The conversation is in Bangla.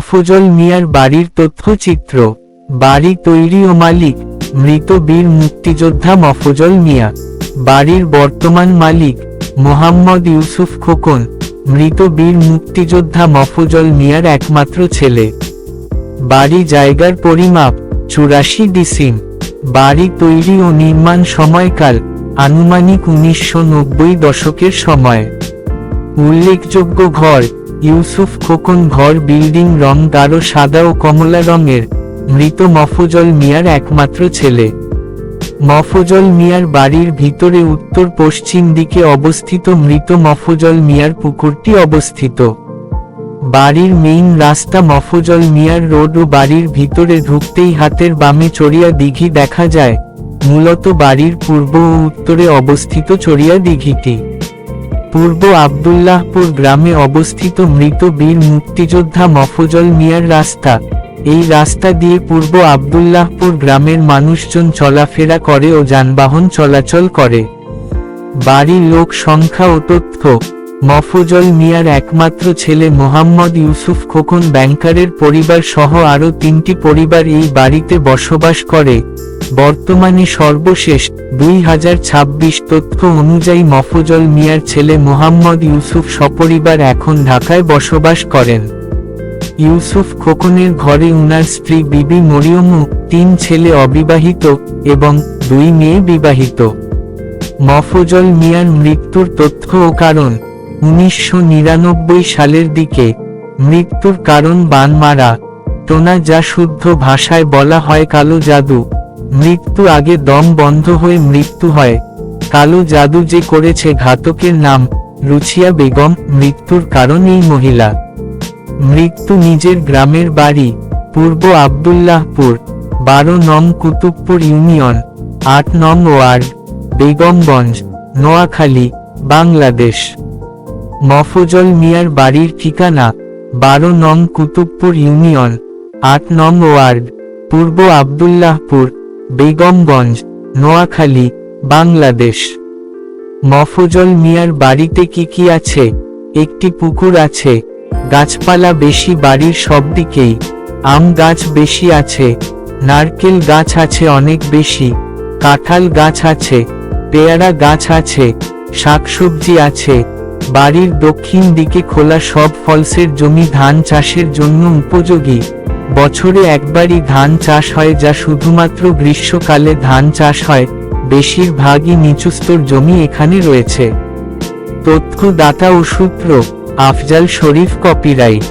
মফজল মিয়ার বাড়ির তথ্যচিত্র, বাড়ি তৈরি ও মালিক, মৃত বীর মুক্তিযোদ্ধা মফজল মিয়া, বাড়ির বর্তমান মালিক, মোহাম্মদ ইউসুফ খোকন, মৃত বীর মুক্তিযোদ্ধা মফজল মিয়ার একমাত্র ছেলে। বাড়ি জায়গার পরিমাপ, চুরাশি ডিসিম। বাড়ি তৈরি ও নির্মাণ সময়কাল, আনুমানিক উনিশশো নব্বই দশকের সময়। উল্লেখযোগ্য ঘর ইউসুফ খোকন ঘর বিল্ডিং রং গাঢ় সাদা ও কমলা রঙের। মৃত মফজল মিয়ার একমাত্র ছেলে। মফজল মিয়ার বাড়ির ভিতরে উত্তর পশ্চিম দিকে অবস্থিত মৃত মফজল মিয়ার পুকুরটি অবস্থিত। বাড়ির মেইন রাস্তা মফজল মিয়ার রোড ও বাড়ির ভিতরে ঢুকতেই হাতের বামে চড়িয়া দিঘি দেখা যায়। মূলত বাড়ির পূর্ব ও উত্তরে অবস্থিত চড়িয়া দিঘিটি। পূর্ব আবদুল্লাহপুর গ্রামে অবস্থিত মৃত বীর মুক্তিযোদ্ধা মফজল মিয়ার রাস্তা। এই রাস্তা দিয়ে পূর্ব আবদুল্লাহপুর গ্রামের মানুষজন চলাফেরা করে ও যানবাহন চলাচল করে। বাড়ির লোক সংখ্যা ও তথ্য। মফজল মিয়ার একমাত্র ছেলে মোহাম্মদ ইউসুফ খোকন ব্যাংকারের পরিবার সহ আরও তিনটি পরিবার এই বাড়িতে বসবাস করে। বর্তমানে সর্বশেষ দুই হাজার ছাব্বিশ তথ্য অনুযায়ী মফজল মিয়ার ছেলে মোহাম্মদ ইউসুফ সপরিবার এখন ঢাকায় বসবাস করেন। ইউসুফ খোকনের ঘরে উনার স্ত্রী বিবি মরিয়মু তিন ছেলে অবিবাহিত এবং দুই মেয়ে বিবাহিত। মফজল মিয়ার মৃত্যুর তথ্য ও কারণ উনিশশো নিরানব্বই সালের দিকে মৃত্যুর কারণ বান মারা টোনা যা শুদ্ধ ভাষায় বলা হয় কালো জাদু। মৃত্যু আগে দম বন্ধ হয়ে মৃত্যু হয়। কালো জাদু যে করেছে ঘাতকের নাম, রুচিয়া বেগম, মৃত্যুর কারণ এই মহিলা। মৃত্যু নিজের গ্রামের বাড়ি, পূর্ব আবদুল্লাহপুর, বারো নং কুতুবপুর ইউনিয়ন, আট নং ওয়ার্ড, বেগমগঞ্জ, নোয়াখালী, বাংলাদেশ। মফজল মিয়ার বাড়ির ঠিকানা, বারো নং কুতুবপুর ইউনিয়ন, আট নং ওয়ার্ড, পূর্ব আবদুল্লাহপুর। বেগমগঞ্জ, নোয়াখালী, বাংলাদেশ। মফজল মিয়ার বাড়িতে কি কি আছে? একটি পুকুর আছে। গাছপালা বেশি, বাড়ির সব দিকেই। আম গাছ বেশি আছে। নারকেল গাছ আছে অনেক বেশি। কাঁঠাল গাছ আছে। পেয়ারা গাছ আছে। শাকসবজি আছে। বাড়ির দক্ষিণ দিকে খোলা সব ফলসের জমি ধান চাষের জন্য উপযোগী। বছরে একবারই ধান চাষ হয় যা শুধুমাত্র গ্রীষ্মকালে ধান চাষ হয়, বেশিরভাগই নিচুস্তর জমি এখানে রয়েছে। তথ্যদাতা ও সূত্র, আফজাল শরীফ কপিরাইট।